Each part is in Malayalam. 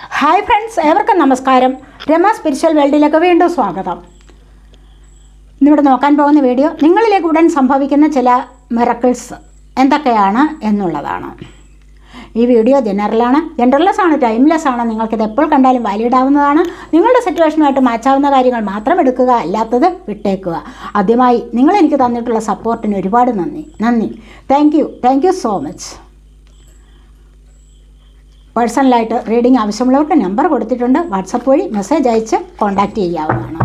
ഹായ് ഫ്രണ്ട്സ് ഏവർക്കും നമസ്കാരം. രമ സ്പിരിച്വൽ വേൾഡിലേക്ക് വീണ്ടും സ്വാഗതം. ഇന്നിവിടെ നോക്കാൻ പോകുന്ന വീഡിയോ നിങ്ങളിലേക്ക് ഉടൻ സംഭവിക്കുന്ന ചില മിറക്കിൾസ് എന്തൊക്കെയാണ് എന്നുള്ളതാണ്. ഈ വീഡിയോ ജനറലാണ് ജനറൽലെസ് ആണ് ടൈംലെസ് ആണ് നിങ്ങൾക്കിത് എപ്പോൾ കണ്ടാലും വാലിഡ് ആവുന്നതാണ്. നിങ്ങളുടെ സിറ്റുവേഷനുമായിട്ട് മാച്ചാവുന്ന കാര്യങ്ങൾ മാത്രം എടുക്കുക അല്ലാത്തത് വിട്ടേക്കുക. ആദ്യമായി നിങ്ങൾ എനിക്ക് തന്നിട്ടുള്ള സപ്പോർട്ടിന് ഒരുപാട് നന്ദി. നന്ദി. Thank you thank you so much പേഴ്സണലായിട്ട് റീഡിംഗ് ആവശ്യമുള്ളവർക്ക് നമ്പർ കൊടുത്തിട്ടുണ്ട്. വാട്സപ്പ് വഴി മെസ്സേജ് അയച്ച് കോൺടാക്റ്റ് ചെയ്യാവുന്നതാണ്.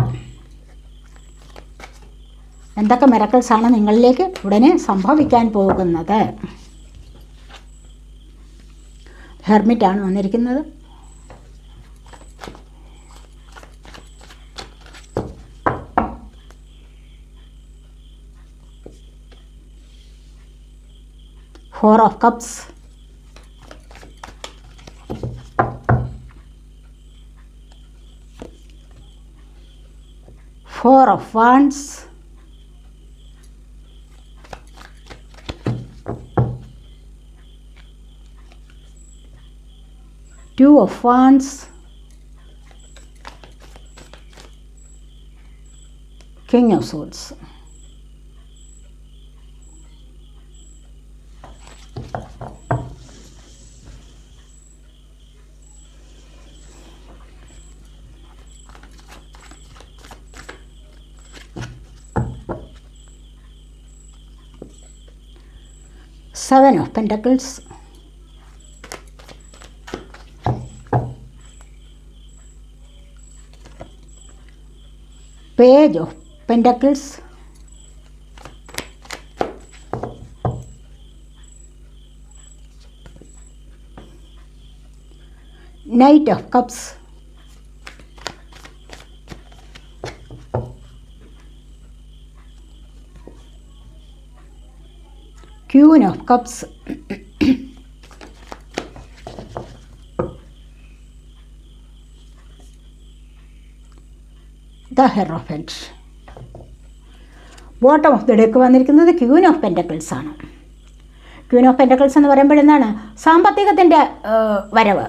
എന്തൊക്കെ മിറക്കിൾസ് ആണ് നിങ്ങളിലേക്ക് ഉടനെ സംഭവിക്കാൻ പോകുന്നത്? ഹെർമിറ്റാണ് വന്നിരിക്കുന്നത്. Four of cups four of wands two of wands king of swords seven of pentacles? Page of pentacles. Knight of cups queen of cups the hierophant. Bottom of the deck വന്നിരിക്കുന്നത് ക്യൂൻ ഓഫ് പെന്റക്കിൾസ് ആണ്. ക്യൂൻ ഓഫ് പെന്റക്കിൾസ് എന്ന് പറയുമ്പോൾ എന്താണ്? സാമ്പത്തികത്തിന്റെ വരവ്.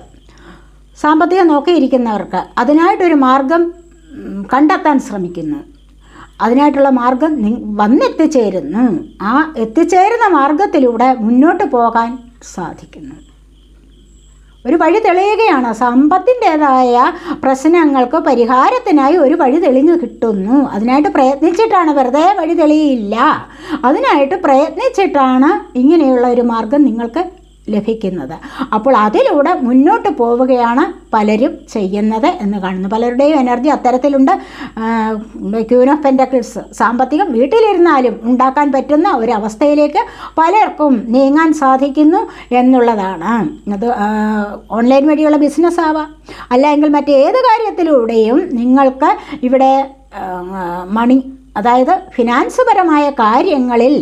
സാമ്പത്തികം നോക്കിയിരിക്കുന്നവർക്ക് അതിനായിട്ടൊരു മാർഗം കണ്ടെത്താൻ ശ്രമിക്കുന്നു. അതിനായിട്ടുള്ള മാർഗം വന്നെത്തിച്ചേരുന്നു. ആ എത്തിച്ചേരുന്ന മാർഗത്തിലൂടെ മുന്നോട്ട് പോകാൻ സാധിക്കുന്നു. ഒരു വഴി തെളിയുകയാണ്. സമ്പത്തിന്റേതായ പ്രശ്നങ്ങൾക്ക് പരിഹാരത്തിനായി ഒരു വഴി തെളിഞ്ഞു കിട്ടുന്നു. അതിനായിട്ട് പ്രയത്നിച്ചിട്ടാണ് വെറുതെ വഴി തെളിയില്ല. അതിനായിട്ട് പ്രയത്നിച്ചിട്ടാണ് ഇങ്ങനെയുള്ള ഒരു മാർഗം നിങ്ങൾക്ക് ലഭിക്കുന്നത്. അപ്പോൾ അതിലൂടെ മുന്നോട്ട് പോവുകയാണ് പലരും ചെയ്യുന്നത് എന്ന് കാണുന്നു. പലരുടെയും എനർജി അത്തരത്തിലുണ്ട്. ക്യൂൻ ഓഫ് പെന്റക്കിൾസ് സാമ്പത്തികം വീട്ടിലിരുന്നാലും ഉണ്ടാക്കാൻ പറ്റുന്ന ഒരവസ്ഥയിലേക്ക് പലർക്കും നീങ്ങാൻ സാധിക്കുന്നു എന്നുള്ളതാണ്. അത് ഓൺലൈൻ വഴിയുള്ള ബിസിനസ് ആവാം. അല്ലെങ്കിൽ മറ്റേത് കാര്യത്തിലൂടെയും നിങ്ങൾക്ക് ഇവിടെ മണി അതായത് ഫിനാൻസ് പരമായ കാര്യങ്ങളിൽ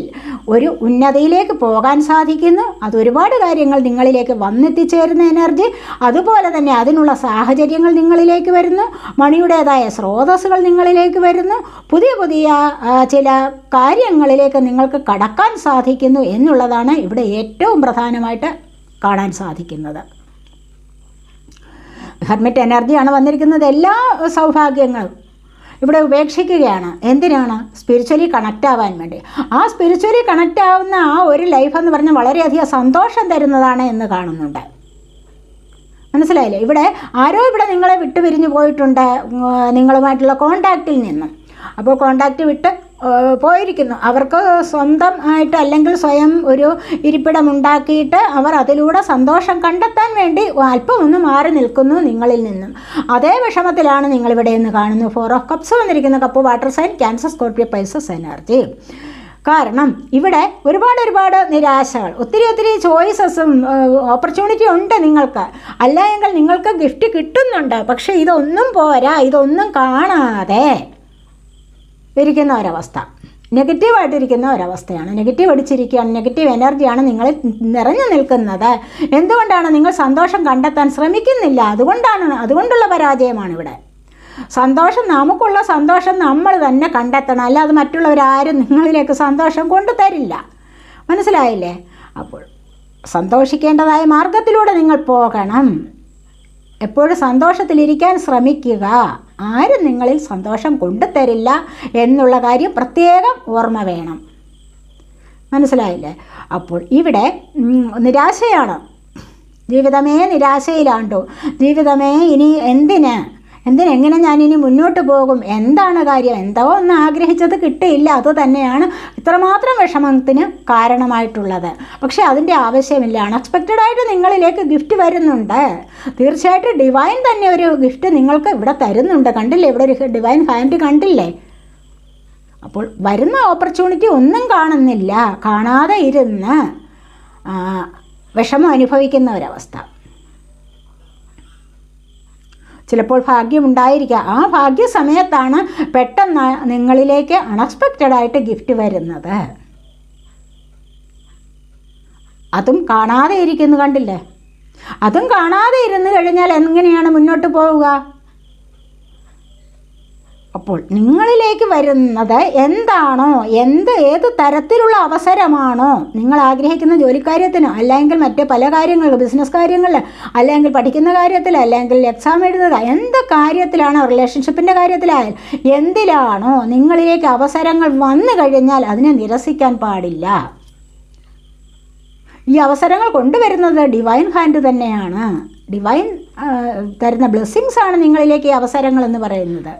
ഒരു ഉന്നതിയിലേക്ക് പോകാൻ സാധിക്കുന്നു. അത് ഒരുപാട് കാര്യങ്ങൾ നിങ്ങളിലേക്ക് വന്നെത്തിച്ചേരുന്ന എനർജി. അതുപോലെ തന്നെ അതിനുള്ള സാഹചര്യങ്ങൾ നിങ്ങളിലേക്ക് വരുന്നു. മണിയുടേതായ സ്രോതസ്സുകൾ നിങ്ങളിലേക്ക് വരുന്നു. പുതിയ പുതിയ ചില കാര്യങ്ങളിലേക്ക് നിങ്ങൾക്ക് കടക്കാൻ സാധിക്കുന്നു എന്നുള്ളതാണ് ഇവിടെ ഏറ്റവും പ്രധാനമായിട്ട് കാണാൻ സാധിക്കുന്നത്. ഹെർമിറ്റ് എനർജിയാണ് വന്നിരിക്കുന്നത്. എല്ലാ സൗഭാഗ്യങ്ങളും ഇവിടെ ഉപേക്ഷിക്കുകയാണ്. എന്തിനാണ്? സ്പിരിച്വലി കണക്റ്റ് ആവാൻ വേണ്ടി. ആ സ്പിരിച്വലി കണക്റ്റ് ആവുന്ന ആ ഒരു ലൈഫ് എന്ന് പറഞ്ഞാൽ വളരെയധികം സന്തോഷം തരുന്നതാണ് എന്ന് കാണുന്നുണ്ട്. മനസ്സിലായില്ലേ? ഇവിടെ ആരോ ഇവിടെ നിങ്ങളെ വിട്ടുപിരിഞ്ഞു പോയിട്ടുണ്ട്. നിങ്ങളുമായിട്ടുള്ള കോണ്ടാക്റ്റിൽ നിന്നും. അപ്പോൾ കോണ്ടാക്റ്റ് വിട്ട് പോയിരിക്കുന്നു. അവർക്ക് സ്വന്തം ആയിട്ട് അല്ലെങ്കിൽ സ്വയം ഒരു ഇരിപ്പിടം ഉണ്ടാക്കിയിട്ട് അവർ അതിലൂടെ സന്തോഷം കണ്ടെത്താൻ വേണ്ടി അല്പം ഒന്ന് മാറി നിൽക്കുന്നു നിങ്ങളിൽ നിന്നും. അതേ വിഷമത്തിലാണ് നിങ്ങളിവിടെ നിന്ന് കാണുന്നു ഫോർ ഓഫ് കപ്സ് വന്നിരിക്കുന്ന cup water sign Cancer Scorpio Pisces energy കാരണം ഇവിടെ ഒരുപാട് ഒരുപാട് നിരാശകൾ ഒത്തിരി ഒത്തിരി ചോയ്സസും ഓപ്പർച്യൂണിറ്റി ഉണ്ട് നിങ്ങൾക്ക്. അല്ല എങ്കിൽ നിങ്ങൾക്ക് ഗിഫ്റ്റ് കിട്ടുന്നുണ്ട്. പക്ഷേ ഇതൊന്നും പോരാ ഇതൊന്നും കാണാതെ. ഇരിക്കുന്ന ഒരവസ്ഥ. നെഗറ്റീവായിട്ടിരിക്കുന്ന ഒരവസ്ഥയാണ്. നെഗറ്റീവ് അടിച്ചിരിക്കുകയാണ്. നെഗറ്റീവ് എനർജിയാണ് നിങ്ങൾ നിറഞ്ഞു നിൽക്കുന്നത്. എന്തുകൊണ്ടാണ് നിങ്ങൾ സന്തോഷം കണ്ടെത്താൻ ശ്രമിക്കുന്നില്ല? അതുകൊണ്ടാണ് അതുകൊണ്ടുള്ള പരാജയമാണ് ഇവിടെ. സന്തോഷം നമുക്കുള്ള സന്തോഷം നമ്മൾ തന്നെ കണ്ടെത്തണം. അല്ലാതെ മറ്റുള്ളവരാരും നിങ്ങളിലേക്ക് സന്തോഷം കൊണ്ടു തരില്ല. മനസ്സിലായില്ലേ? അപ്പോൾ സന്തോഷിക്കേണ്ടതായ മാർഗത്തിലൂടെ നിങ്ങൾ പോകണം. എപ്പോഴും സന്തോഷത്തിലിരിക്കാൻ ശ്രമിക്കുക. ആരും നിങ്ങളിൽ സന്തോഷം കൊണ്ടുതരില്ല എന്നുള്ള കാര്യം പ്രത്യേകം ഓർമ്മ വേണം. മനസ്സിലായില്ലേ? അപ്പോൾ ഇവിടെ നിരാശയാണ്. ജീവിതമേ നിരാശയിലാണ്ടോ. ജീവിതമേ ഇനി എന്തിന്? എന്തിനെങ്ങനെ ഞാനിനി മുന്നോട്ട് പോകും? എന്താണ് കാര്യം? എന്തോ ഒന്ന് ആഗ്രഹിച്ചത് കിട്ടിയില്ല. അത് തന്നെയാണ് ഇത്രമാത്രം വിഷമത്തിന് കാരണമായിട്ടുള്ളത്. പക്ഷേ അതിന്റെ ആവശ്യമില്ല. അൺഎക്സ്പെക്റ്റഡ് ആയിട്ട് നിങ്ങളിലേക്ക് ഗിഫ്റ്റ് വരുന്നുണ്ട്. തീർച്ചയായിട്ടും ഡിവൈൻ തന്നെ ഒരു ഗിഫ്റ്റ് നിങ്ങൾക്ക് ഇവിടെ തരുന്നുണ്ട്. കണ്ടില്ലേ? ഇവിടെ ഒരു ഡിവൈൻ ഹാൻഡ് കണ്ടില്ലേ? അപ്പോൾ വരുന്ന ഓപ്പർച്യൂണിറ്റി ഒന്നും കാണുന്നില്ല. കാണാതെ ഇരുന്ന് വിഷമം അനുഭവിക്കുന്ന ഒരവസ്ഥ. ചിലപ്പോൾ ഭാഗ്യം ഭാഗ്യമുണ്ടായിരിക്കാം. ആ ഭാഗ്യ സമയത്താണ് പെട്ടെന്ന് നിങ്ങളിലേക്ക് അൺഎക്സ്പെക്റ്റഡായിട്ട് ഗിഫ്റ്റ് വരുന്നത്. അതും കാണാതെ ഇരിക്കുന്നു കണ്ടില്ലേ? അതും കാണാതെ ഇരുന്ന് കഴിഞ്ഞാൽ എങ്ങനെയാണ് മുന്നോട്ട് പോവുക? അപ്പോൾ നിങ്ങളിലേക്ക് വരുന്നത് എന്താണോ? എന്ത് ഏത് തരത്തിലുള്ള അവസരമാണോ? നിങ്ങൾ ആഗ്രഹിക്കുന്ന ജോലിക്കാര്യത്തിന് അല്ലെങ്കിൽ മറ്റ് പല കാര്യങ്ങളിൽ ബിസിനസ് കാര്യങ്ങളിൽ അല്ലെങ്കിൽ പഠിക്കുന്ന കാര്യത്തിൽ അല്ലെങ്കിൽ എക്സാം എഴുതുക എന്ത് കാര്യത്തിലാണോ റിലേഷൻഷിപ്പിന്റെ കാര്യത്തിലായാലും എന്തിലാണോ നിങ്ങളിലേക്ക് അവസരങ്ങൾ വന്നു കഴിഞ്ഞാൽ അതിനെ നിരസിക്കാൻ പാടില്ല. ഈ അവസരങ്ങൾ കൊണ്ടുവരുന്നത് ഡിവൈൻ ഹാൻഡ് തന്നെയാണ്. ഡിവൈൻ തരുന്ന ബ്ലെസ്സിങ്സ് ആണ് നിങ്ങളിലേക്ക് ഈ അവസരങ്ങൾ എന്ന് പറയുന്നത്.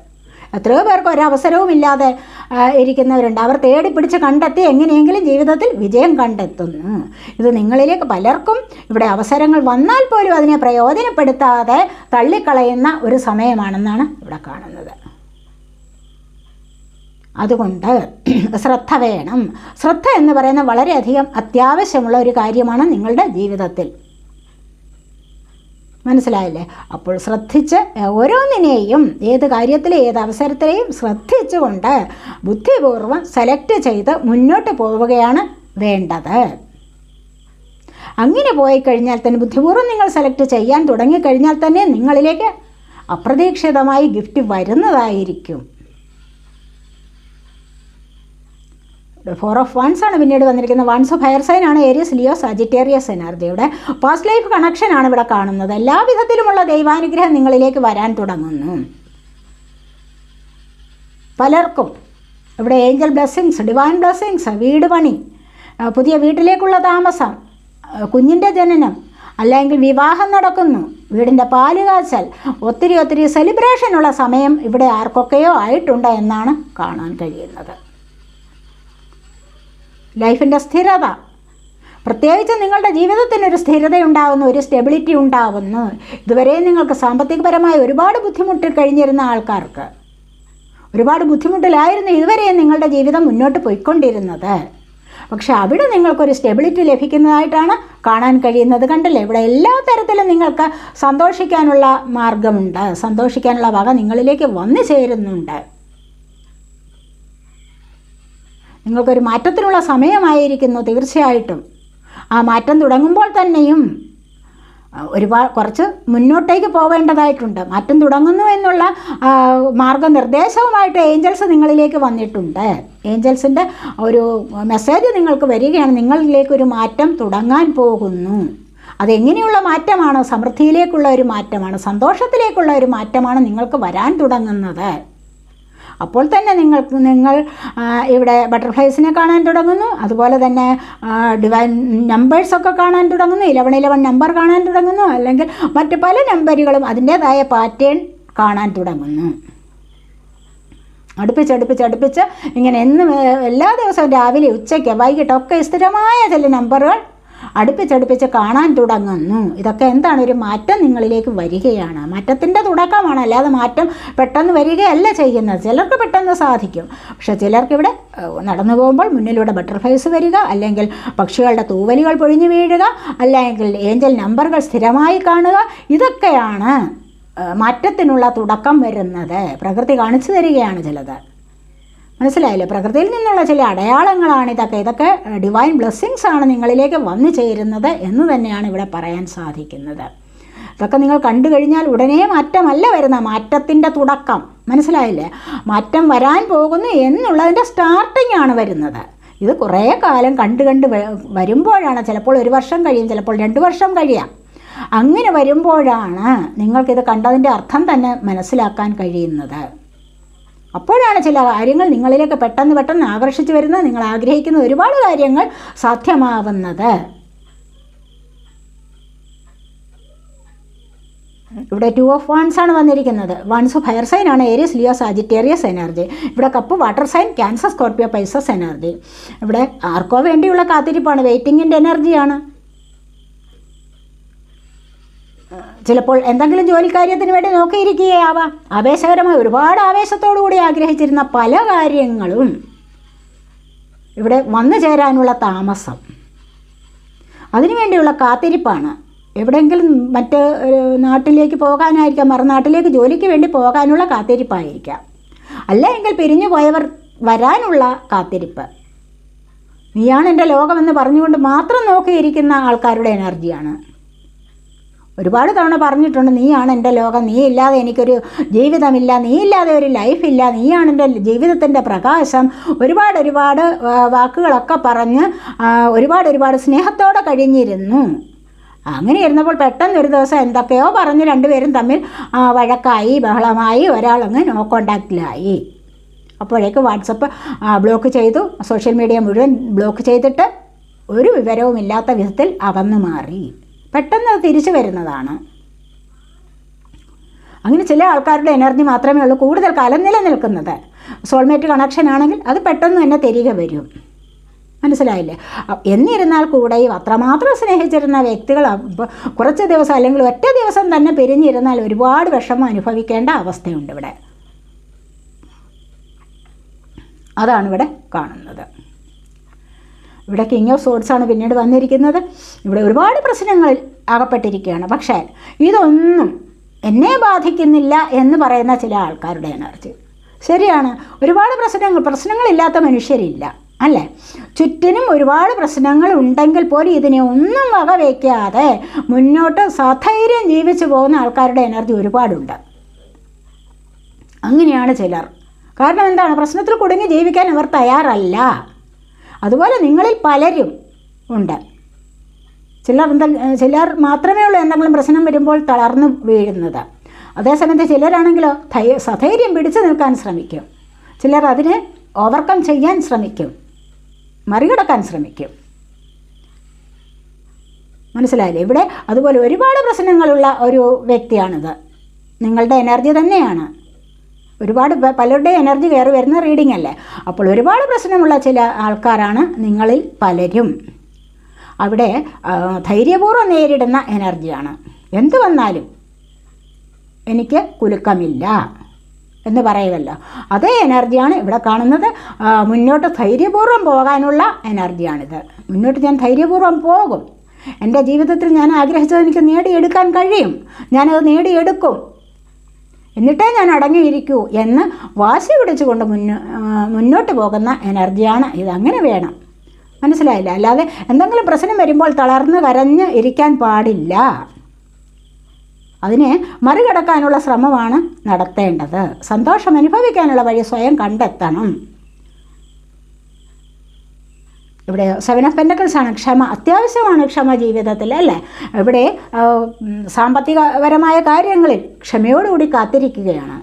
എത്രയോ പേർക്ക് ഒരവസരവും ഇല്ലാതെ ആ, ഇരിക്കുന്നവരുണ്ട്. അവർ തേടി പിടിച്ച് കണ്ടെത്തി എങ്ങനെയെങ്കിലും ജീവിതത്തിൽ വിജയം കണ്ടെത്തുന്നു. ഇത് നിങ്ങളിലേക്ക് പലർക്കും ഇവിടെ അവസരങ്ങൾ വന്നാൽ പോലും അതിനെ പ്രയോജനപ്പെടുത്താതെ തള്ളിക്കളയുന്ന ഒരു സമയമാണെന്നാണ് ഇവിടെ കാണുന്നത്. അതുകൊണ്ട് ശ്രദ്ധ വേണം. ശ്രദ്ധ എന്ന് പറയുന്നത് വളരെയധികം അത്യാവശ്യമുള്ള ഒരു കാര്യമാണ് നിങ്ങളുടെ ജീവിതത്തിൽ. മനസ്സിലായില്ലേ? അപ്പോൾ ശ്രദ്ധിച്ച് ഓരോന്നിനെയും ഏത് കാര്യത്തിലെ ഏത് അവസരത്തിലെയും ശ്രദ്ധിച്ചുകൊണ്ട് ബുദ്ധിപൂർവം സെലക്ട് ചെയ്ത് മുന്നോട്ട് പോവുകയാണ് വേണ്ടത്. അങ്ങനെ പോയി കഴിഞ്ഞാൽ തന്നെ ബുദ്ധിപൂർവം നിങ്ങൾ സെലക്ട് ചെയ്യാൻ തുടങ്ങിക്കഴിഞ്ഞാൽ തന്നെ നിങ്ങളിലേക്ക് അപ്രതീക്ഷിതമായി ഗിഫ്റ്റ് വരുന്നതായിരിക്കും. ഫോർ ഓഫ് വൺസ് ആണ് പിന്നീട് വന്നിരിക്കുന്നത്. വൺസ് ഓഫ് ഹയർ സൈൻ ആണ് ഏരിയസ് ലിയോ സജിറ്റേറിയസ് എനർജിയുടെ പാസ്റ്റ് ലൈഫ് കണക്ഷൻ ആണ് ഇവിടെ കാണുന്നത്. എല്ലാ വിധത്തിലുമുള്ള ദൈവാനുഗ്രഹം നിങ്ങളിലേക്ക് വരാൻ തുടങ്ങുന്നു. പലർക്കും ഇവിടെ ഏഞ്ചൽ ബ്ലെസ്സിങ്സ് ഡിവൈൻ ബ്ലെസ്സിങ്സ് വീട് പണി പുതിയ വീട്ടിലേക്കുള്ള താമസം കുഞ്ഞിന്റെ ജനനം അല്ലെങ്കിൽ വിവാഹം നടക്കുന്നു വീടിന്റെ പാൽ കാച്ചൽ ഒത്തിരി ഒത്തിരി സെലിബ്രേഷനുള്ള സമയം ഇവിടെ ആർക്കൊക്കെയോ ആയിട്ടുണ്ട് എന്നാണ് കാണാൻ കഴിയുന്നത്. ലൈഫിന്റെ സ്ഥിരത. പ്രത്യേകിച്ച് നിങ്ങളുടെ ജീവിതത്തിനൊരു സ്ഥിരത ഉണ്ടാകുന്നു ഒരു സ്റ്റെബിലിറ്റി ഉണ്ടാകുന്നു ഇതുവരെ നിങ്ങൾക്ക് സാമ്പത്തികപരമായി ഒരുപാട് ബുദ്ധിമുട്ട് കഴിഞ്ഞിരുന്ന ആൾക്കാർക്ക്. ഒരുപാട് ബുദ്ധിമുട്ടിലായിരുന്നു ഇതുവരെ നിങ്ങളുടെ ജീവിതം മുന്നോട്ട് പോയിക്കൊണ്ടിരുന്നത്. പക്ഷെ അവിടെ നിങ്ങൾക്കൊരു സ്റ്റെബിലിറ്റി ലഭിക്കുന്നതായിട്ടാണ് കാണാൻ കഴിയുന്നത്. കണ്ടില്ലേ? ഇവിടെ എല്ലാ തരത്തിലും നിങ്ങൾക്ക് സന്തോഷിക്കാനുള്ള മാർഗമുണ്ട്. സന്തോഷിക്കാനുള്ള വക നിങ്ങളിലേക്ക് വന്നു ചേരുന്നുണ്ട്. നിങ്ങൾക്കൊരു മാറ്റത്തിനുള്ള സമയമായിരിക്കുന്നു തീർച്ചയായിട്ടും. ആ മാറ്റം തുടങ്ങുമ്പോൾ തന്നെയും ഒരുപാട് കുറച്ച് മുന്നോട്ടേക്ക് പോവേണ്ടതായിട്ടുണ്ട്. മാറ്റം തുടങ്ങുന്നു എന്നുള്ള മാർഗനിർദ്ദേശവുമായിട്ട് ഏഞ്ചൽസ് നിങ്ങളിലേക്ക് വന്നിട്ടുണ്ട്. ഏഞ്ചൽസിന്റെ ഒരു മെസ്സേജ് നിങ്ങൾക്ക് വരികയാണ് നിങ്ങളിലേക്ക് ഒരു മാറ്റം തുടങ്ങാൻ പോകുന്നു. അതെങ്ങനെയുള്ള മാറ്റമാണ്? സമൃദ്ധിയിലേക്കുള്ള ഒരു മാറ്റമാണ് സന്തോഷത്തിലേക്കുള്ള ഒരു മാറ്റമാണ് നിങ്ങൾക്ക് വരാൻ തുടങ്ങുന്നത്. അപ്പോൾ തന്നെ നിങ്ങൾക്ക് നിങ്ങൾ ഇവിടെ ബട്ടർഫ്ലൈസിനെ കാണാൻ തുടങ്ങുന്നു. അതുപോലെ തന്നെ ഡിവൈൻ നമ്പേഴ്സൊക്കെ കാണാൻ തുടങ്ങുന്നു. ഇലവൺ ഇലവൺ നമ്പർ കാണാൻ തുടങ്ങുന്നു. അല്ലെങ്കിൽ മറ്റ് പല നമ്പറുകളും അതിന്റേതായ പാറ്റേൺ കാണാൻ തുടങ്ങുന്നു. അടുപ്പിച്ച് അടുപ്പിച്ച് അടുപ്പിച്ച് ഇങ്ങനെ എന്നും എല്ലാ ദിവസവും രാവിലെ ഉച്ചയ്ക്ക് വൈകിട്ടൊക്കെ സ്ഥിരമായ ചില നമ്പറുകൾ അടുപ്പിച്ചടുപ്പിച്ച് കാണാൻ തുടങ്ങുന്നു. ഇതൊക്കെ എന്താണ്? ഒരു മാറ്റം നിങ്ങളിലേക്ക് വരികയാണ്. മാറ്റത്തിന്റെ തുടക്കമാണ്. അല്ലാതെ മാറ്റം പെട്ടെന്ന് വരികയല്ല ചെയ്യുന്നത്. ചിലർക്ക് പെട്ടെന്ന് സാധിക്കും. പക്ഷെ ചിലർക്കിവിടെ നടന്നു പോകുമ്പോൾ മുന്നിലൂടെ ബട്ടർഫ്ലൈസ് വരിക അല്ലെങ്കിൽ പക്ഷികളുടെ തൂവലുകൾ പൊഴിഞ്ഞു വീഴുക അല്ലെങ്കിൽ ഏഞ്ചൽ നമ്പറുകൾ സ്ഥിരമായി കാണുക ഇതൊക്കെയാണ് മാറ്റത്തിനുള്ള തുടക്കം വരുന്നത്. പ്രകൃതി കാണിച്ചു തരികയാണ് ചിലത്. മനസ്സിലായില്ലേ? പ്രകൃതിയിൽ നിന്നുള്ള ചില അടയാളങ്ങളാണ് ഇതൊക്കെ. ഇതൊക്കെ ഡിവൈൻ ബ്ലെസ്സിങ്സ് ആണ് നിങ്ങളിലേക്ക് വന്നു ചേരുന്നത് എന്ന് തന്നെയാണ് ഇവിടെ പറയാൻ സാധിക്കുന്നത്. ഇതൊക്കെ നിങ്ങൾ കണ്ടു കഴിഞ്ഞാൽ ഉടനെ മാറ്റമല്ല വരുന്ന മാറ്റത്തിന്റെ തുടക്കം. മനസ്സിലായില്ലേ? മാറ്റം വരാൻ പോകുന്നു എന്നുള്ളതിന്റെ സ്റ്റാർട്ടിംഗ് ആണ് വരുന്നത്. ഇത് കുറേ കാലം കണ്ട് കണ്ട് വരുമ്പോഴാണ്. ചിലപ്പോൾ ഒരു വർഷം കഴിയും ചിലപ്പോൾ രണ്ട് വർഷം കഴിയാം. അങ്ങനെ വരുമ്പോഴാണ് നിങ്ങൾക്കിത് കണ്ടതിന്റെ അർത്ഥം തന്നെ മനസ്സിലാക്കാൻ കഴിയുന്നത്. അപ്പോഴാണ് ചില കാര്യങ്ങൾ നിങ്ങളിലേക്ക് പെട്ടെന്ന് പെട്ടെന്ന് ആകർഷിച്ചു വരുന്നത്. നിങ്ങൾ ആഗ്രഹിക്കുന്ന ഒരുപാട് കാര്യങ്ങൾ സാധ്യമാവുന്നത്. ഇവിടെ ടു ഓഫ് വൺസ് ആണ് വന്നിരിക്കുന്നത്. വൺസ് ഫയർ സൈൻ ആണ് ഏരിയസ് ലിയോ സാജിറ്റേറിയസ് എനർജി ഇവിടെ cup water sign Cancer Scorpio Pisces energy ഇവിടെ ആർക്കോ വേണ്ടിയുള്ള കാത്തിരിപ്പാണ്. വെയിറ്റിങ്ങിന്റെ എനർജിയാണ് ചിലപ്പോൾ എന്തെങ്കിലും ജോലിക്കാര്യത്തിന് വേണ്ടി നോക്കിയിരിക്കുകയാവാം. ആവേശകരമായി ഒരുപാട് ആവേശത്തോടു കൂടി ആഗ്രഹിച്ചിരുന്ന പല കാര്യങ്ങളും ഇവിടെ വന്നു ചേരാനുള്ള താമസം. അതിനുവേണ്ടിയുള്ള കാത്തിരിപ്പാണ്. എവിടെയെങ്കിലും മറ്റ് നാട്ടിലേക്ക് പോകാനായിരിക്കാം മറുനാട്ടിലേക്ക് ജോലിക്ക് വേണ്ടി പോകാനുള്ള കാത്തിരിപ്പായിരിക്കാം. അല്ലെങ്കിൽ പിരിഞ്ഞു പോയവർ വരാനുള്ള കാത്തിരിപ്പ്. നീയാണ് എന്റെ ലോകമെന്ന് പറഞ്ഞുകൊണ്ട് മാത്രം നോക്കിയിരിക്കുന്ന ആൾക്കാരുടെ എനർജിയാണ്. ഒരുപാട് തവണ പറഞ്ഞിട്ടുണ്ട് നീയാണ് എന്റെ ലോകം നീ ഇല്ലാതെ എനിക്കൊരു ജീവിതമില്ല നീ ഇല്ലാതെ ഒരു ലൈഫില്ല നീയാണ് എന്റെ ജീവിതത്തിന്റെ പ്രകാശം. ഒരുപാട് ഒരുപാട് വാക്കുകളൊക്കെ പറഞ്ഞ് ഒരുപാട് ഒരുപാട് സ്നേഹത്തോടെ കഴിഞ്ഞിരുന്നു. അങ്ങനെ ഇരുന്നപ്പോൾ പെട്ടെന്ന് ഒരു ദിവസം എന്തൊക്കെയോ പറഞ്ഞ് രണ്ടുപേരും തമ്മിൽ വഴക്കായി ബഹളമായി ഒരാളങ്ങ് നോ കോണ്ടാക്റ്റിലായി അപ്പോഴേക്ക് വാട്സപ്പ് ബ്ലോക്ക് ചെയ്തു. സോഷ്യൽ മീഡിയ മുഴുവൻ ബ്ലോക്ക് ചെയ്തിട്ട് ഒരു വിവരവുമില്ലാത്ത വിധത്തിൽ അകന്നു മാറി. പെട്ടെന്ന് തിരിച്ചു വരുന്നതാണ്. അങ്ങനെ ചില ആൾക്കാരുടെ എനർജി മാത്രമേ ഉള്ളൂ കൂടുതൽ കാലം നിലനിൽക്കുന്നത്. സോൾമേറ്റ് കണക്ഷൻ ആണെങ്കിൽ അത് പെട്ടെന്ന് തന്നെ തിരികെ വരും. മനസ്സിലായില്ലേ? എന്നിരുന്നാൽ കൂടെയും അത്രമാത്രം സ്നേഹിച്ചിരുന്ന വ്യക്തികൾ കുറച്ച് ദിവസം അല്ലെങ്കിൽ ഒറ്റ ദിവസം തന്നെ പിരിഞ്ഞിരുന്നാൽ ഒരുപാട് വിഷമം അനുഭവിക്കേണ്ട അവസ്ഥയുണ്ട് ഇവിടെ. അതാണ് ഇവിടെ കാണുന്നത്. ഇവിടെ കിങ് ഓഫ് സോഡ്സ് ആണ് പിന്നീട് വന്നിരിക്കുന്നത്. ഇവിടെ ഒരുപാട് പ്രശ്നങ്ങളിൽ അകപ്പെട്ടിരിക്കുകയാണ്. പക്ഷേ ഇതൊന്നും എന്നെ ബാധിക്കുന്നില്ല എന്ന് പറയുന്ന ചില ആൾക്കാരുടെ എനർജി ശരിയാണ്. ഒരുപാട് പ്രശ്നങ്ങൾ പ്രശ്നങ്ങളില്ലാത്ത മനുഷ്യരില്ല അല്ലേ? ചുറ്റിനും ഒരുപാട് പ്രശ്നങ്ങൾ ഉണ്ടെങ്കിൽ പോലും ഇതിനെ ഒന്നും വകവയ്ക്കാതെ മുന്നോട്ട് സധൈര്യം ജീവിച്ചു പോകുന്ന ആൾക്കാരുടെ എനർജി ഒരുപാടുണ്ട്. അങ്ങനെയാണ് ചിലർ. കാരണം എന്താണ്? പ്രശ്നത്തിൽ കുടുങ്ങി ജീവിക്കാൻ അവർ തയ്യാറല്ല. അതുപോലെ നിങ്ങളിൽ പലരും ഉണ്ട്. ചിലർ എന്താ ചിലർ മാത്രമേ ഉള്ളൂ എന്തെങ്കിലും പ്രശ്നം വരുമ്പോൾ തളർന്നു വീഴുന്നത്. അതേസമയത്ത് ചിലരാണെങ്കിലോ ധൈ സധൈര്യം പിടിച്ചു നിൽക്കാൻ ശ്രമിക്കും. ചിലർ അതിനെ ഓവർകം ചെയ്യാൻ ശ്രമിക്കും. മറികടക്കാൻ ശ്രമിക്കും. മനസ്സിലായില്ലേ? ഇവിടെ അതുപോലെ ഒരുപാട് പ്രശ്നങ്ങളുള്ള ഒരു വ്യക്തിയാണിത്. നിങ്ങളുടെ എനർജി തന്നെയാണ്. ഒരുപാട് പലരുടെ എനർജി കയറി വരുന്ന റീഡിംഗ് അല്ലേ? അപ്പോൾ ഒരുപാട് പ്രശ്നമുള്ള ചില ആൾക്കാരാണ് നിങ്ങളിൽ പലരും. അവിടെ ധൈര്യപൂർവം നേരിടുന്ന എനർജിയാണ്. എന്ത് വന്നാലും എനിക്ക് കുലുക്കമില്ല എന്ന് പറയുമല്ലോ. അതേ എനർജിയാണ് ഇവിടെ കാണുന്നത്. മുന്നോട്ട് ധൈര്യപൂർവം പോകാനുള്ള എനർജിയാണിത്. മുന്നോട്ട് ഞാൻ ധൈര്യപൂർവം പോകും. എന്റെ ജീവിതത്തിൽ ഞാൻ ആഗ്രഹിച്ചത് എനിക്ക് നേടിയെടുക്കാൻ കഴിയും. ഞാനത് നേടിയെടുക്കും. എന്നിട്ടേ ഞാൻ അടങ്ങിയിരിക്കൂ എന്ന് വാശി പിടിച്ചുകൊണ്ട് മുന്നോ മുന്നോട്ട് പോകുന്ന എനർജിയാണ് ഇത്. അങ്ങനെ വേണം. മനസ്സിലായില്ല? അല്ലാതെ എന്തെങ്കിലും പ്രശ്നം വരുമ്പോൾ തളർന്ന് കരഞ്ഞ് ഇരിക്കാൻ പാടില്ല. അതിനെ മറികടക്കാനുള്ള ശ്രമമാണ് നടത്തേണ്ടത്. സന്തോഷം അനുഭവിക്കാനുള്ള വഴി സ്വയം കണ്ടെത്തണം. ഇവിടെ സെവൻ ഓഫ് പെൻഡക്കൾസ് ആണ്. ക്ഷമ അത്യാവശ്യമാണ് ക്ഷമ ജീവിതത്തിൽ അല്ലേ? ഇവിടെ സാമ്പത്തികപരമായ കാര്യങ്ങളിൽ ക്ഷമയോടുകൂടി കാത്തിരിക്കുകയാണ്.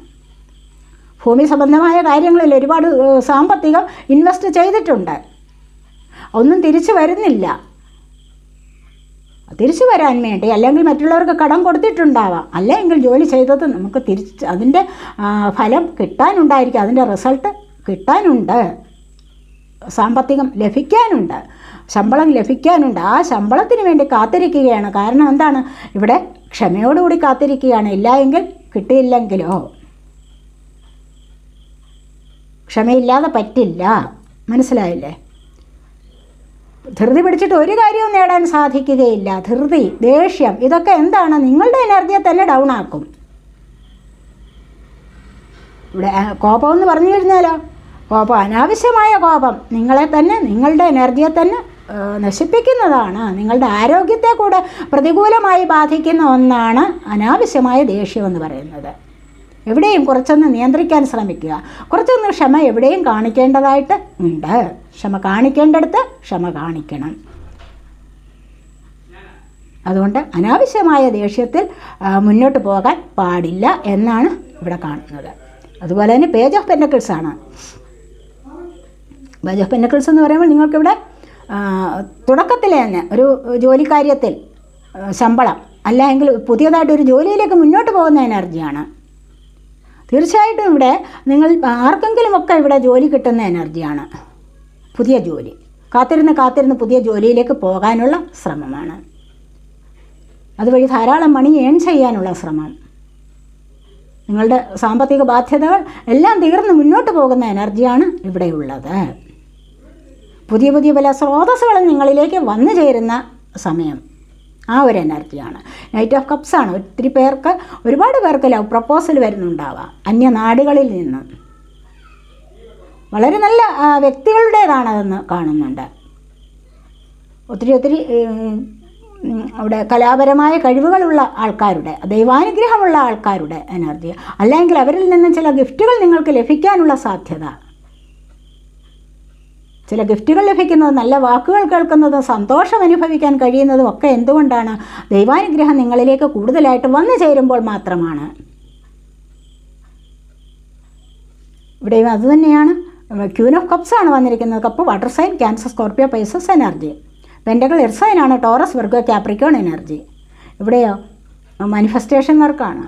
ഭൂമി സംബന്ധമായ കാര്യങ്ങളിൽ ഒരുപാട് സാമ്പത്തികം ഇൻവെസ്റ്റ് ചെയ്തിട്ടുണ്ട്. ഒന്നും തിരിച്ചു വരുന്നില്ല. തിരിച്ചു വരാൻ വേണ്ടി അല്ലെങ്കിൽ മറ്റുള്ളവർക്ക് കടം കൊടുത്തിട്ടുണ്ടാവാം. അല്ലെങ്കിൽ ജോലി ചെയ്തത് നമുക്ക് തിരിച്ച് അതിന്റെ ഫലം കിട്ടാനുണ്ടായിരിക്കും. അതിന്റെ റിസൾട്ട് കിട്ടാനുണ്ട്. സാമ്പത്തികം ലഭിക്കാനുണ്ട്. ശമ്പളം ലഭിക്കാനുണ്ട്. ആ ശമ്പളത്തിന് വേണ്ടി കാത്തിരിക്കുകയാണ്. കാരണം എന്താണ്? ഇവിടെ ക്ഷമയോടുകൂടി കാത്തിരിക്കുകയാണ്. ഇല്ല എങ്കിൽ കിട്ടിയില്ലെങ്കിലോ? ക്ഷമയില്ലാതെ പറ്റില്ല. മനസ്സിലായില്ലേ? ധൃതി പിടിച്ചിട്ട് ഒരു കാര്യവും നേടാൻ സാധിക്കുകയില്ല. ധൃതി ദേഷ്യം ഇതൊക്കെ എന്താണ്? നിങ്ങളുടെ എനർജിയെ തന്നെ ഡൗൺ ആക്കും. ഇവിടെ കോപമെന്ന് പറഞ്ഞു കഴിഞ്ഞാലോ? കോപം അനാവശ്യമായ കോപം നിങ്ങളെ തന്നെ നിങ്ങളുടെ എനർജിയെ തന്നെ നശിപ്പിക്കുന്നതാണ്. നിങ്ങളുടെ ആരോഗ്യത്തെ കൂടെ പ്രതികൂലമായി ബാധിക്കുന്ന ഒന്നാണ് അനാവശ്യമായ ദേഷ്യം എന്ന് പറയുന്നത്. എവിടെയും കുറച്ചൊന്ന് നിയന്ത്രിക്കാൻ ശ്രമിക്കുക. കുറച്ചൊന്ന് ക്ഷമ എവിടെയും കാണിക്കേണ്ടതായിട്ട് ഉണ്ട്. ക്ഷമ കാണിക്കേണ്ടടുത്ത് ക്ഷമ കാണിക്കണം. അതുകൊണ്ട് അനാവശ്യമായ ദേഷ്യത്തിൽ മുന്നോട്ട് പോകാൻ പാടില്ല എന്നാണ് ഇവിടെ കാണുന്നത്. അതുപോലെ തന്നെ പേജ് ഓഫ് പെൻഡക്കിൾസാണ്. പേജ് ഓഫ് പെന്നക്കിൾസ് എന്ന് പറയുമ്പോൾ നിങ്ങൾക്കിവിടെ തുടക്കത്തിൽ തന്നെ ഒരു ജോലിക്കാര്യത്തിൽ ശമ്പളം ശമ്പളം അല്ലെങ്കിൽ പുതിയതായിട്ട് ഒരു ജോലിയിലേക്ക് മുന്നോട്ട് പോകുന്ന എനർജിയാണ്. തീർച്ചയായിട്ടും ഇവിടെ നിങ്ങൾ ആർക്കെങ്കിലുമൊക്കെ ഇവിടെ ജോലി കിട്ടുന്ന എനർജിയാണ്. പുതിയ ജോലി. കാത്തിരുന്ന് കാത്തിരുന്ന് പുതിയ ജോലിയിലേക്ക് പോകാനുള്ള ശ്രമമാണ്. അതുവഴി ധാരാളം മണി ഏൺ ചെയ്യാനുള്ള ശ്രമം. നിങ്ങളുടെ സാമ്പത്തിക ബാധ്യതകൾ എല്ലാം തീർന്ന് മുന്നോട്ട് പോകുന്ന എനർജിയാണ് ഇവിടെയുള്ളത്. പുതിയ പുതിയ പല സ്രോതസ്സുകൾ നിങ്ങളിലേക്ക് വന്നു ചേരുന്ന സമയം. ആ ഒരു എനർജിയാണ്. നൈറ്റ് ഓഫ് കപ്സ് ആണ്. ഒത്തിരി പേർക്ക് ഒരുപാട് പേർക്ക് ലവ് പ്രപ്പോസൽ വരുന്നുണ്ടാവാം. അന്യനാടുകളിൽ നിന്ന്. വളരെ നല്ല വ്യക്തികളുടേതാണതെന്ന് കാണുന്നുണ്ട്. ഒത്തിരി ഒത്തിരി അവിടെ കലാപരമായ കഴിവുകളുള്ള ആൾക്കാരുടെ ദൈവാനുഗ്രഹമുള്ള ആൾക്കാരുടെ എനർജി അല്ലെങ്കിൽ അവരിൽ നിന്ന് ചില ഗിഫ്റ്റുകൾ നിങ്ങൾക്ക് ലഭിക്കാനുള്ള സാധ്യത. ചില ഗിഫ്റ്റുകൾ ലഭിക്കുന്നതും നല്ല വാക്കുകൾ കേൾക്കുന്നതും സന്തോഷം അനുഭവിക്കാൻ കഴിയുന്നതും ഒക്കെ എന്തുകൊണ്ടാണ് ദൈവാനുഗ്രഹം നിങ്ങളിലേക്ക് കൂടുതലായിട്ട് വന്നു ചേരുമ്പോൾ മാത്രമാണ്? ഇവിടെയും അതുതന്നെയാണ് ക്യൂൻ ഓഫ് കപ്സ് ആണ് വന്നിരിക്കുന്നത്. Cup water sign Cancer Scorpio Pisces energy pentacles എർസൈനാണ് Taurus Virgo Capricorn energy ഇവിടെയോ? മാനിഫെസ്റ്റേഷൻ വർക്കാണ്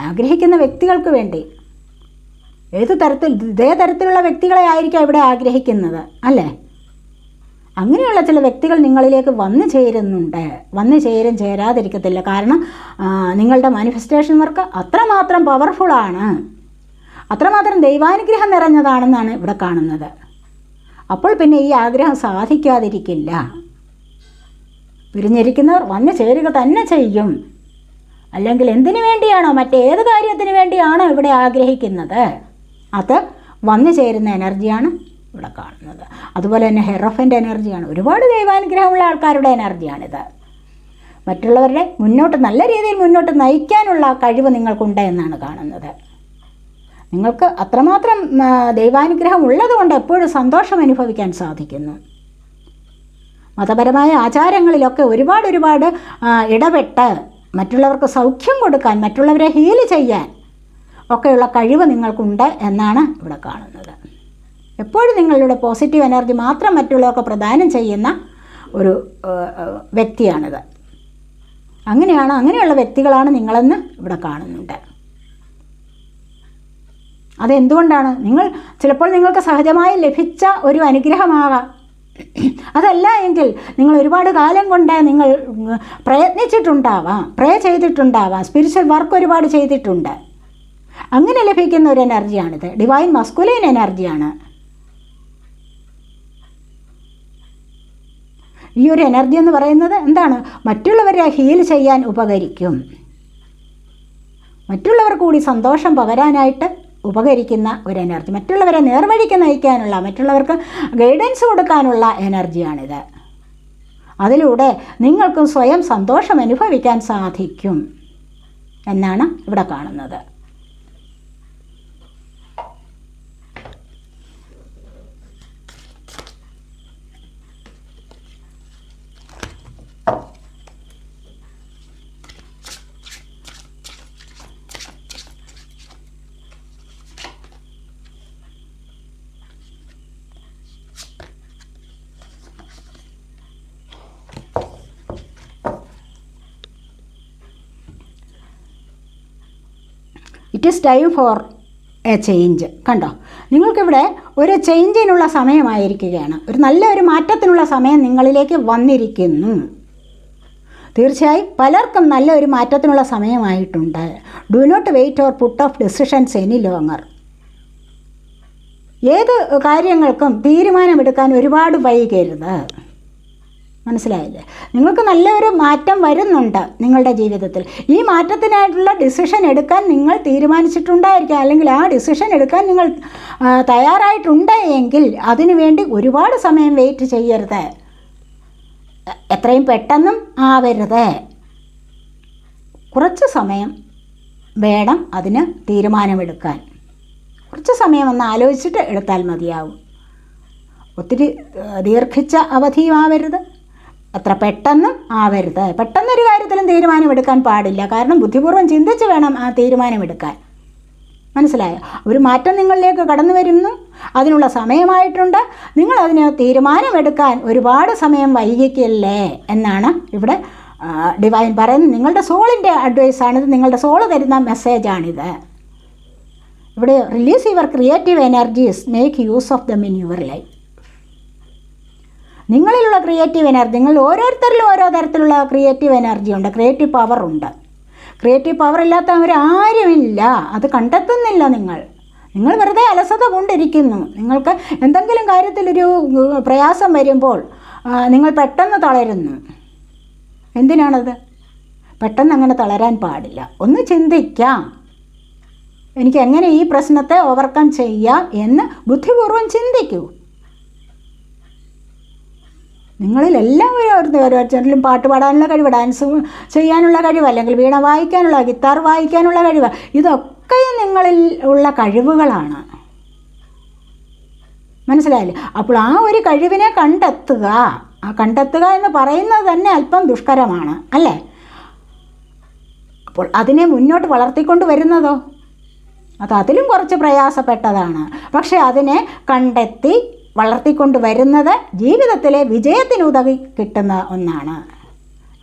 ആഗ്രഹിക്കുന്ന വ്യക്തികൾക്ക് വേണ്ടി ഏത് തരത്തിൽ ഇതേ തരത്തിലുള്ള വ്യക്തികളെ ആയിരിക്കാം ഇവിടെ ആഗ്രഹിക്കുന്നത് അല്ലേ? അങ്ങനെയുള്ള ചില വ്യക്തികൾ നിങ്ങളിലേക്ക് വന്നു ചേരുന്നുണ്ട് വന്നു ചേരും ചേരാതിരിക്കത്തില്ല. കാരണം നിങ്ങളുടെ മാനിഫെസ്റ്റേഷൻ വർക്ക് അത്രമാത്രം പവർഫുള്ളാണ് അത്രമാത്രം ദൈവാനുഗ്രഹം നിറഞ്ഞതാണെന്നാണ് ഇവിടെ കാണുന്നത്. അപ്പോൾ പിന്നെ ഈ ആഗ്രഹം സാധിക്കാതിരിക്കില്ല. പിരിഞ്ഞിരിക്കുന്നവർ വന്നു ചേരുക തന്നെ ചെയ്യും. അല്ലെങ്കിൽ എന്തിനു വേണ്ടിയാണോ മറ്റേത് കാര്യത്തിന് വേണ്ടിയാണോ ഇവിടെ ആഗ്രഹിക്കുന്നത്? അത് വന്നു ചേരുന്ന എനർജിയാണ് ഇവിടെ കാണുന്നത്. അതുപോലെ തന്നെ ഹെറഫന്റെ എനർജിയാണ് ഒരുപാട് ദൈവാനുഗ്രഹമുള്ള ആൾക്കാരുടെ എനർജിയാണിത് മറ്റുള്ളവരുടെ മുന്നോട്ട് നല്ല രീതിയിൽ മുന്നോട്ട് നയിക്കാനുള്ള കഴിവ് നിങ്ങൾക്കുണ്ട് എന്നാണ് കാണുന്നത്. നിങ്ങൾക്ക് അത്രമാത്രം ദൈവാനുഗ്രഹം ഉള്ളതുകൊണ്ട് എപ്പോഴും സന്തോഷം അനുഭവിക്കാൻ സാധിക്കുന്നു. മതപരമായ ആചാരങ്ങളിലൊക്കെ ഒരുപാട് ഒരുപാട് ഇടപെട്ട് മറ്റുള്ളവർക്ക് സൗഖ്യം കൊടുക്കാൻ മറ്റുള്ളവരെ ഹീൽ ചെയ്യാൻ ഒക്കെയുള്ള കഴിവ് നിങ്ങൾക്കുണ്ട് എന്നാണ് ഇവിടെ കാണുന്നത്. എപ്പോഴും നിങ്ങളുടെ പോസിറ്റീവ് എനർജി മാത്രം മറ്റുള്ളവർക്ക് പ്രദാനം ചെയ്യുന്ന ഒരു വ്യക്തിയാണിത്. അങ്ങനെയാണ് അങ്ങനെയുള്ള വ്യക്തികളാണ് നിങ്ങളെന്ന് ഇവിടെ കാണുന്നുണ്ട്. അതെന്തുകൊണ്ടാണ്? നിങ്ങൾ ചിലപ്പോൾ നിങ്ങൾക്ക് സഹജമായി ലഭിച്ച ഒരു അനുഗ്രഹമാകാം. അതല്ല എങ്കിൽ നിങ്ങൾ ഒരുപാട് കാലം കൊണ്ട് നിങ്ങൾ പ്രയത്നിച്ചിട്ടുണ്ടാവാം പ്രേ ചെയ്തിട്ടുണ്ടാവാം സ്പിരിച്വൽ വർക്ക് ഒരുപാട് ചെയ്തിട്ടുണ്ട്. അങ്ങനെ ലഭിക്കുന്ന ഒരു എനർജിയാണിത്. ഡിവൈൻ മസ്കുലൈൻ എനർജിയാണ്. ഈ ഒരു എനർജി എന്ന് പറയുന്നത് എന്താണ്? മറ്റുള്ളവരെ ഹീൽ ചെയ്യാൻ ഉപകരിക്കും. മറ്റുള്ളവർ കൂടി സന്തോഷം പകരാനായിട്ട് ഉപകരിക്കുന്ന ഒരു എനർജി. മറ്റുള്ളവരെ നേർവഴിക്ക് നയിക്കാനുള്ള മറ്റുള്ളവർക്ക് ഗൈഡൻസ് കൊടുക്കാനുള്ള എനർജിയാണിത്. അതിലൂടെ നിങ്ങൾക്കും സ്വയം സന്തോഷം അനുഭവിക്കാൻ സാധിക്കും എന്നാണ് ഇവിടെ കാണുന്നത്. It is time for a change കണ്ടോ? നിങ്ങൾക്കിവിടെ ഒരു ചേഞ്ചിനുള്ള സമയമായിരിക്കുകയാണ്. ഒരു നല്ല ഒരു മാറ്റത്തിനുള്ള സമയം നിങ്ങളിലേക്ക് വന്നിരിക്കുന്നു. തീർച്ചയായും പലർക്കും നല്ല ഒരു മാറ്റത്തിനുള്ള സമയമായിട്ടുണ്ട്. Do not wait or put off decisions any longer ഏത് കാര്യങ്ങൾക്കും തീരുമാനമെടുക്കാൻ ഒരുപാട് വൈകരുത്. മനസ്സിലായില്ലേ? നിങ്ങൾക്ക് നല്ലൊരു മാറ്റം വരുന്നുണ്ട് നിങ്ങളുടെ ജീവിതത്തിൽ. ഈ മാറ്റത്തിനായിട്ടുള്ള ഡിസിഷൻ എടുക്കാൻ നിങ്ങൾ തീരുമാനിച്ചിട്ടുണ്ടായിരിക്കാം. അല്ലെങ്കിൽ ആ ഡിസിഷൻ എടുക്കാൻ നിങ്ങൾ തയ്യാറായിട്ടുണ്ട് എങ്കിൽ അതിനുവേണ്ടി ഒരുപാട് സമയം വെയിറ്റ് ചെയ്യരുത്. എത്രയും പെട്ടെന്നും ആവരുത്. കുറച്ച് സമയം വേണം അതിന് തീരുമാനമെടുക്കാൻ. കുറച്ച് സമയം ഒന്ന് ആലോചിച്ചിട്ട് എടുത്താൽ മതിയാവും. ഒത്തിരി ദീർഘിച്ച ദീർഘിച്ച അവധിയുമാവരുത് അത്ര പെട്ടെന്ന് ആവരുത്. പെട്ടെന്നൊരു കാര്യത്തിലും തീരുമാനമെടുക്കാൻ പാടില്ല. കാരണം ബുദ്ധിപൂർവം ചിന്തിച്ച് വേണം ആ തീരുമാനമെടുക്കാൻ. മനസ്സിലായോ? ഒരു മാറ്റം നിങ്ങളിലേക്ക് കടന്നു വരുന്നു. അതിനുള്ള സമയമായിട്ടുണ്ട്. നിങ്ങൾ അതിന് തീരുമാനമെടുക്കാൻ ഒരുപാട് സമയം വൈകിക്കല്ലേ എന്നാണ് ഇവിടെ ഡിവൈൻ പറയുന്നത്. നിങ്ങളുടെ സോളിന്റെ അഡ്വൈസാണിത്. നിങ്ങളുടെ സോൾ തരുന്ന മെസ്സേജാണിത്. ഇവിടെ release your creative energies make use of them in your life. നിങ്ങളിലുള്ള creative energy നിങ്ങൾ ഓരോരുത്തരിലും ഓരോ തരത്തിലുള്ള ക്രിയേറ്റീവ് എനർജി ഉണ്ട്. ക്രിയേറ്റീവ് പവർ ഉണ്ട്. ക്രിയേറ്റീവ് പവർ ഇല്ലാത്തവർ ആരുമില്ല. അത് കണ്ടെത്തുന്നില്ല നിങ്ങൾ. നിങ്ങൾ വെറുതെ അലസത കൊണ്ടിരിക്കുന്നു. നിങ്ങൾക്ക് എന്തെങ്കിലും കാര്യത്തിലൊരു പ്രയാസം വരുമ്പോൾ നിങ്ങൾ പെട്ടെന്ന് തളരുന്നു. എന്തിനാണത്? പെട്ടെന്ന് അങ്ങനെ തളരാൻ പാടില്ല. ഒന്ന് ചിന്തിക്കാം. എനിക്ക് എങ്ങനെ ഈ പ്രശ്നത്തെ ഓവർകം ചെയ്യാം എന്ന് ബുദ്ധിപൂർവം ചിന്തിക്കൂ. നിങ്ങളിൽ എല്ലാവരും ഓരോ ഓരോരുത്തരിലും പാട്ട് പാടാനുള്ള കഴിവ് ഡാൻസ് ചെയ്യാനുള്ള കഴിവ് അല്ലെങ്കിൽ വീണ വായിക്കാനുള്ള ഗിത്താർ വായിക്കാനുള്ള കഴിവ് ഇതൊക്കെയും നിങ്ങളിൽ ഉള്ള കഴിവുകളാണ്. മനസ്സിലായില്ലേ? അപ്പോൾ ആ ഒരു കഴിവിനെ കണ്ടെത്തുക ആ കണ്ടെത്തുക എന്ന് പറയുന്നത് തന്നെ അല്പം ദുഷ്കരമാണ് അല്ലേ? അപ്പോൾ അതിനെ മുന്നോട്ട് വളർത്തിക്കൊണ്ട് വരുന്നതോ? അത് അതിലും കുറച്ച് പ്രയാസപ്പെട്ടതാണ്. പക്ഷേ അതിനെ കണ്ടെത്തി വളർത്തിക്കൊണ്ട് വരുന്നത് ജീവിതത്തിലെ വിജയത്തിനുതകി കിട്ടുന്ന ഒന്നാണ്.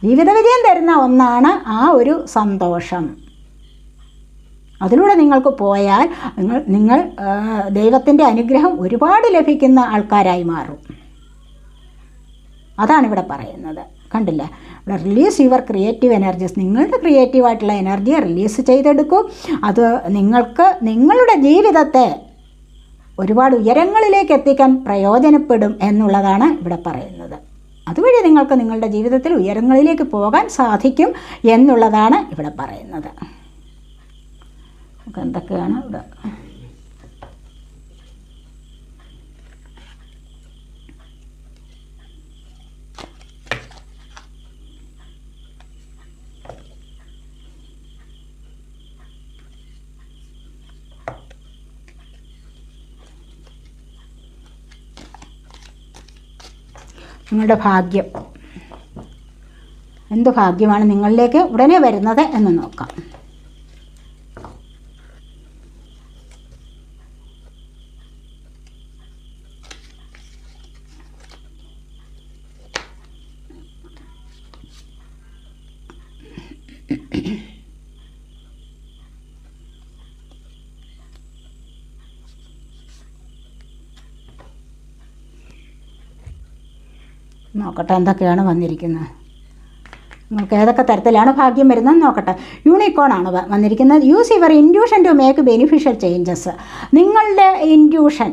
ജീവിത വിജയം തരുന്ന ഒന്നാണ് ആ ഒരു സന്തോഷം. അതിലൂടെ നിങ്ങൾക്ക് പോയാൽ നിങ്ങൾ നിങ്ങൾ ദൈവത്തിന്റെ അനുഗ്രഹം ഒരുപാട് ലഭിക്കുന്ന ആൾക്കാരായി മാറും. അതാണ് ഇവിടെ പറയുന്നത്. കണ്ടില്ല? ഇവിടെ റിലീസ് യുവർ ക്രിയേറ്റീവ് എനർജീസ് നിങ്ങളുടെ ക്രിയേറ്റീവായിട്ടുള്ള എനർജിയെ റിലീസ് ചെയ്തെടുക്കും. അത് നിങ്ങൾക്ക് നിങ്ങളുടെ ജീവിതത്തെ ഒരുപാട് ഉയരങ്ങളിലേക്ക് എത്തിക്കാൻ പ്രയോജനപ്പെടും എന്നുള്ളതാണ് ഇവിടെ പറയുന്നത്. അതുവഴി നിങ്ങൾക്ക് നിങ്ങളുടെ ജീവിതത്തിൽ ഉയരങ്ങളിലേക്ക് പോകാൻ സാധിക്കും എന്നുള്ളതാണ് ഇവിടെ പറയുന്നത്. എന്തൊക്കെയാണ് ഇവിടെ? നിങ്ങളുടെ ഭാഗ്യം. എന്ത് ഭാഗ്യമാണ് നിങ്ങളിലേക്ക് ഉടനെ വരുന്നത് എന്ന് നോക്കാം. നോക്കട്ടെ എന്തൊക്കെയാണ് വന്നിരിക്കുന്നത്? നിങ്ങൾക്ക് ഏതൊക്കെ തരത്തിലാണ് ഭാഗ്യം വരുന്നതെന്ന് നോക്കട്ടെ. യൂണിക്കോൺ ആണ് വന്നിരിക്കുന്നത്. Use your intuition to make beneficial changes നിങ്ങളുടെ ഇൻഡ്യൂഷൻ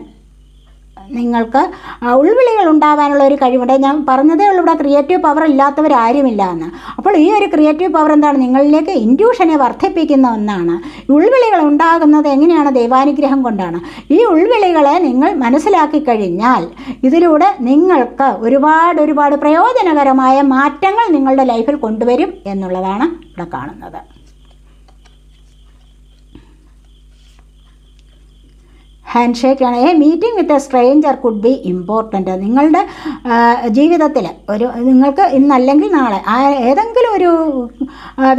നിങ്ങൾക്ക് ഉൾവിളികൾ ഉണ്ടാകാനുള്ള ഒരു കഴിവുണ്ട്. ഞാൻ പറഞ്ഞതേ ഉള്ളൂ ഇവിടെ ക്രിയേറ്റീവ് പവർ ഇല്ലാത്തവരാരുമില്ല എന്ന്. അപ്പോൾ ഈ ഒരു ക്രിയേറ്റീവ് പവർ എന്താണ്? നിങ്ങളിലേക്ക് ഇൻഡ്യൂഷനെ വർദ്ധിപ്പിക്കുന്ന ഒന്നാണ്. ഉൾവിളികൾ ഉണ്ടാകുന്നത് എങ്ങനെയാണ്? ദൈവാനുഗ്രഹം കൊണ്ടാണ്. ഈ ഉൾവിളികളെ നിങ്ങൾ മനസ്സിലാക്കി കഴിഞ്ഞാൽ ഇതിലൂടെ നിങ്ങൾക്ക് ഒരുപാട് ഒരുപാട് പ്രയോജനകരമായ മാറ്റങ്ങൾ നിങ്ങളുടെ ലൈഫിൽ കൊണ്ടുവരും എന്നുള്ളതാണ് ഇവിടെ കാണുന്നത്. Hand ഷേക്കാണ് a meeting with a stranger could be important നിങ്ങളുടെ ജീവിതത്തിൽ ഒരു നിങ്ങൾക്ക് ഇന്നല്ലെങ്കിൽ നാളെ ആ ഏതെങ്കിലും ഒരു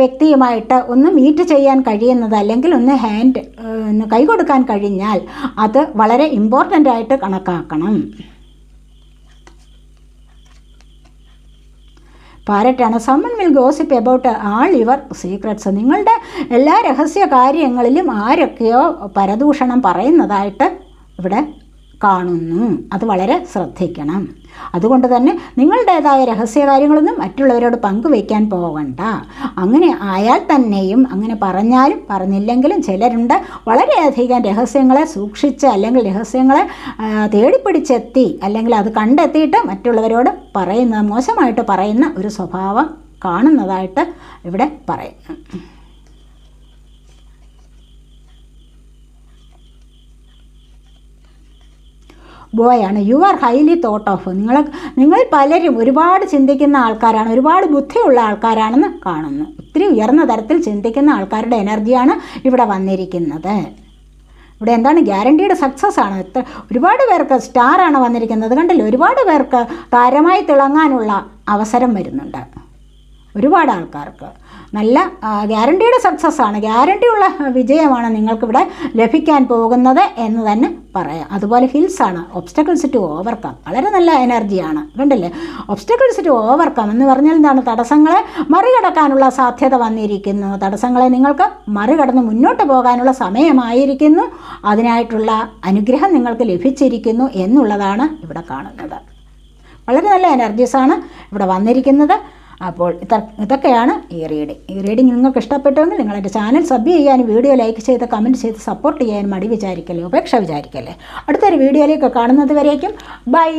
വ്യക്തിയുമായിട്ട് ഒന്ന് മീറ്റ് ചെയ്യാൻ കഴിയുന്നത് അല്ലെങ്കിൽ ഒന്ന് ഹാൻഡ് കൈ കൊടുക്കാൻ കഴിഞ്ഞാൽ അത് വളരെ ഇമ്പോർട്ടന്റ് ആയിട്ട് കണക്കാക്കണം. പാരറ്റാണ് someone will gossip about all your secrets നിങ്ങളുടെ എല്ലാ രഹസ്യ കാര്യങ്ങളിലും ആരൊക്കെയോ പരദൂഷണം പറയുന്നതായിട്ട് ഇവിടെ കാണുന്നു. അത് വളരെ ശ്രദ്ധിക്കണം. അതുകൊണ്ട് തന്നെ നിങ്ങളുടേതായ രഹസ്യകാര്യങ്ങളൊന്നും മറ്റുള്ളവരോട് പങ്കുവയ്ക്കാൻ പോകണ്ട അങ്ങനെ ആയാൽ തന്നെയും അങ്ങനെ പറഞ്ഞാലും പറഞ്ഞില്ലെങ്കിലും ചിലരുണ്ട് വളരെയധികം രഹസ്യങ്ങളെ സൂക്ഷിച്ച് അല്ലെങ്കിൽ രഹസ്യങ്ങളെ തേടിപ്പിടിച്ചെത്തി അല്ലെങ്കിൽ അത് കണ്ടെത്തിയിട്ട് മറ്റുള്ളവരോട് പറയുന്ന മോശമായിട്ട് പറയുന്ന ഒരു സ്വഭാവം കാണുന്നതായിട്ട് ഇവിടെ പറയുന്നു ബോയാണ് you are highly thought of നിങ്ങൾ നിങ്ങൾ പലരും ഒരുപാട് ചിന്തിക്കുന്ന ആൾക്കാരാണ്. ഒരുപാട് ബുദ്ധിയുള്ള ആൾക്കാരാണെന്ന് കാണുന്നു. ഒത്തിരി ഉയർന്ന തരത്തിൽ ചിന്തിക്കുന്ന ആൾക്കാരുടെ എനർജിയാണ് ഇവിടെ വന്നിരിക്കുന്നത്. ഇവിടെ എന്താണ്? ഗ്യാരണ്ടീഡ് സക്സസ് ആണ്. ഒരുപാട് പേർക്ക് സ്റ്റാറാണ് വന്നിരിക്കുന്നത്. കണ്ടില്ലേ? ഒരുപാട് പേർക്ക് താരമായി തിളങ്ങാനുള്ള അവസരം വരുന്നുണ്ട്. ഒരുപാട് ആൾക്കാർക്ക്. നല്ല ഗ്യാരണ്ടിയുടെ സക്സസ് ആണ്. ഗ്യാരണ്ടിയുള്ള വിജയമാണ് നിങ്ങൾക്കിവിടെ ലഭിക്കാൻ പോകുന്നത് എന്ന് തന്നെ പറയാം. അതുപോലെ ഹിൽസാണ് ഒബ്സ്റ്റക്കിൾസ് ടു ഓവർകം വളരെ നല്ല എനർജിയാണ് കണ്ടില്ലേ? ഒബ്സ്റ്റക്കിൾസ് ടു ഓവർകം എന്ന് പറഞ്ഞാൽ എന്താണ്? തടസ്സങ്ങളെ മറികടക്കാനുള്ള സാധ്യത വന്നിരിക്കുന്നു. തടസ്സങ്ങളെ നിങ്ങൾക്ക് മറികടന്ന് മുന്നോട്ട് പോകാനുള്ള സമയമായിരിക്കുന്നു. അതിനായിട്ടുള്ള അനുഗ്രഹം നിങ്ങൾക്ക് ലഭിച്ചിരിക്കുന്നു എന്നുള്ളതാണ് ഇവിടെ കാണുന്നത്. വളരെ നല്ല എനർജീസാണ് ഇവിടെ വന്നിരിക്കുന്നത്. അപ്പോൾ ഇതൊക്കെയാണ് ഈ റീഡിങ്. ഈ റീഡിങ് നിങ്ങൾക്ക് ഇഷ്ടപ്പെട്ടുവെങ്കിൽ നിങ്ങൾ എന്റെ ചാനൽ സബ് ചെയ്യാനും വീഡിയോ ലൈക്ക് ചെയ്ത് കമന്റ് ചെയ്ത് സപ്പോർട്ട് ചെയ്യാനും മടി വിചാരിക്കല്ലേ ഉപേക്ഷ വിചാരിക്കല്ലേ. അടുത്തൊരു വീഡിയോയിലേക്ക് കാണുന്നത് വരേക്കും. ബൈ.